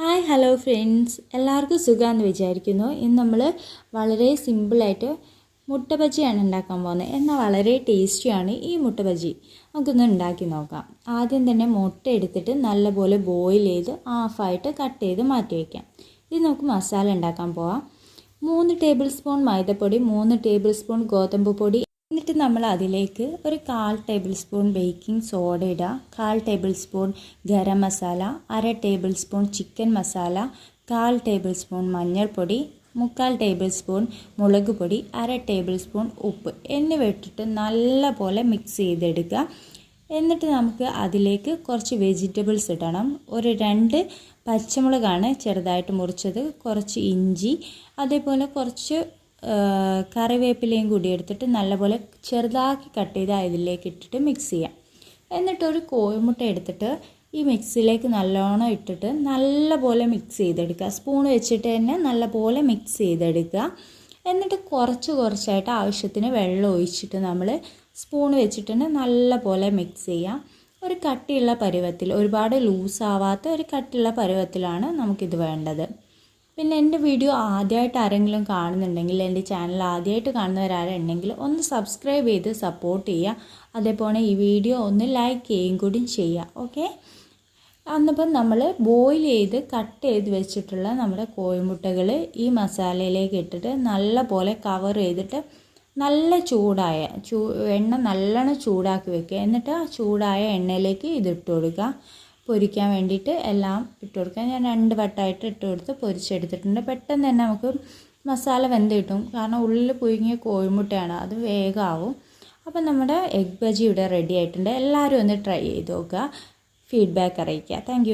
Hi hello friends എല്ലാവർക്കും സുഖമാണെന്ന് വിചാരിക്കുന്നു. ഇന്ന് നമ്മൾ വളരെ സിമ്പിളായിട്ട് മുട്ട ബജിയാണ് ഉണ്ടാക്കാൻ പോകുന്നത്. എന്നാൽ വളരെ ടേസ്റ്റിയാണ് ഈ മുട്ട നമുക്കൊന്ന് ഉണ്ടാക്കി നോക്കാം. ആദ്യം തന്നെ മുട്ട എടുത്തിട്ട് നല്ലപോലെ ബോയിൽ ചെയ്ത് ഹാഫായിട്ട് കട്ട് ചെയ്ത് മാറ്റി വയ്ക്കാം ഇത് നമുക്ക് മസാല ഉണ്ടാക്കാൻ പോവാം. മൂന്ന് ടേബിൾ സ്പൂൺ മൈദപ്പൊടി മൂന്ന് ടേബിൾ സ്പൂൺ ഗോതമ്പ് പൊടി എന്നിട്ട് നമ്മൾ അതിലേക്ക് ഒരു കാൽ ടേബിൾ സ്പൂൺ ബേക്കിംഗ് സോഡ ഇടുക കാൽ ടേബിൾ സ്പൂൺ ഗരം മസാല അര ടേബിൾ സ്പൂൺ ചിക്കൻ മസാല കാൽ ടേബിൾ സ്പൂൺ മഞ്ഞൾപ്പൊടി മുക്കാൽ ടേബിൾ സ്പൂൺ മുളക് പൊടി അര ടേബിൾ സ്പൂൺ ഉപ്പ് എന്നിവ ഇട്ടിട്ട് നല്ലപോലെ മിക്സ് ചെയ്തെടുക്കുക എന്നിട്ട് നമുക്ക് അതിലേക്ക് കുറച്ച് വെജിറ്റബിൾസ് ഇടണം. ഒരു രണ്ട് പച്ചമുളകാണ് ചെറുതായിട്ട് മുറിച്ചത്. കുറച്ച് ഇഞ്ചി അതേപോലെ കുറച്ച് കറിവേപ്പിലയും കൂടി എടുത്തിട്ട് നല്ലപോലെ ചെറുതാക്കി കട്ട് ചെയ്ത് അതിലേക്ക് ഇട്ടിട്ട് മിക്സ് ചെയ്യാം. എന്നിട്ട് ഒരു കോഴിമുട്ട എടുത്തിട്ട് ഈ മിക്സിയിലേക്ക് നല്ലോണം ഇട്ടിട്ട് നല്ലപോലെ മിക്സ് ചെയ്തെടുക്കുക. സ്പൂൺ വെച്ചിട്ട് തന്നെ നല്ലപോലെ മിക്സ് ചെയ്തെടുക്കുക. എന്നിട്ട് കുറച്ച് കുറച്ചായിട്ട് ആവശ്യത്തിന് വെള്ളം ഒഴിച്ചിട്ട് നമ്മൾ സ്പൂൺ വെച്ചിട്ട് നല്ലപോലെ മിക്സ് ചെയ്യാം. ഒരു കട്ടിയുള്ള പരുവത്തിൽ ഒരുപാട് ലൂസാവാത്ത ഒരു കട്ടിയുള്ള പരുവത്തിലാണ് നമുക്കിത് വേണ്ടത്. പിന്നെ എന്റെ വീഡിയോ ആദ്യമായിട്ട് ആരെങ്കിലും കാണുന്നുണ്ടെങ്കിൽ എന്റെ ചാനൽ ആദ്യമായിട്ട് കാണുന്നവരാരുണ്ടെങ്കിൽ ഒന്ന് സബ്സ്ക്രൈബ് ചെയ്ത് സപ്പോർട്ട് ചെയ്യുക. അതേപോലെ ഈ വീഡിയോ ഒന്ന് ലൈക്ക് ചെയ്യുകയും കൂടി ചെയ്യുക. ഓക്കെ അന്നിപ്പം നമ്മൾ ബോയിൽ ചെയ്ത് കട്ട് ചെയ്ത് വെച്ചിട്ടുള്ള നമ്മുടെ കോഴിമുട്ടകൾ ഈ മസാലയിലേക്ക് ഇട്ടിട്ട് നല്ല പോലെ കവർ ചെയ്തിട്ട് നല്ല ചൂടായ ചൂ എണ്ണ നല്ലോണം ചൂടാക്കി വെക്കുക. എന്നിട്ട് ആ ചൂടായ എണ്ണയിലേക്ക് ഇതിട്ട് കൊടുക്കുക. പൊരിക്കാൻ വേണ്ടിയിട്ട് എല്ലാം ഇട്ട് കൊടുക്കുക. ഞാൻ രണ്ട് വട്ടമായിട്ട് ഇട്ട് കൊടുത്ത് പൊരിച്ചെടുത്തിട്ടുണ്ട്. പെട്ടെന്ന് തന്നെ നമുക്ക് മസാല വെന്ത് കിട്ടും. കാരണം ഉള്ളിൽ പുഴുങ്ങിയ കോഴിമുട്ടയാണ് അത് വേഗമാവും അപ്പം നമ്മുടെ എഗ് ബജി ഇവിടെ റെഡി ആയിട്ടുണ്ട്. എല്ലാവരും ഒന്ന് ട്രൈ ചെയ്ത് നോക്കുക. ഫീഡ്ബാക്ക് അറിയിക്കുക. താങ്ക്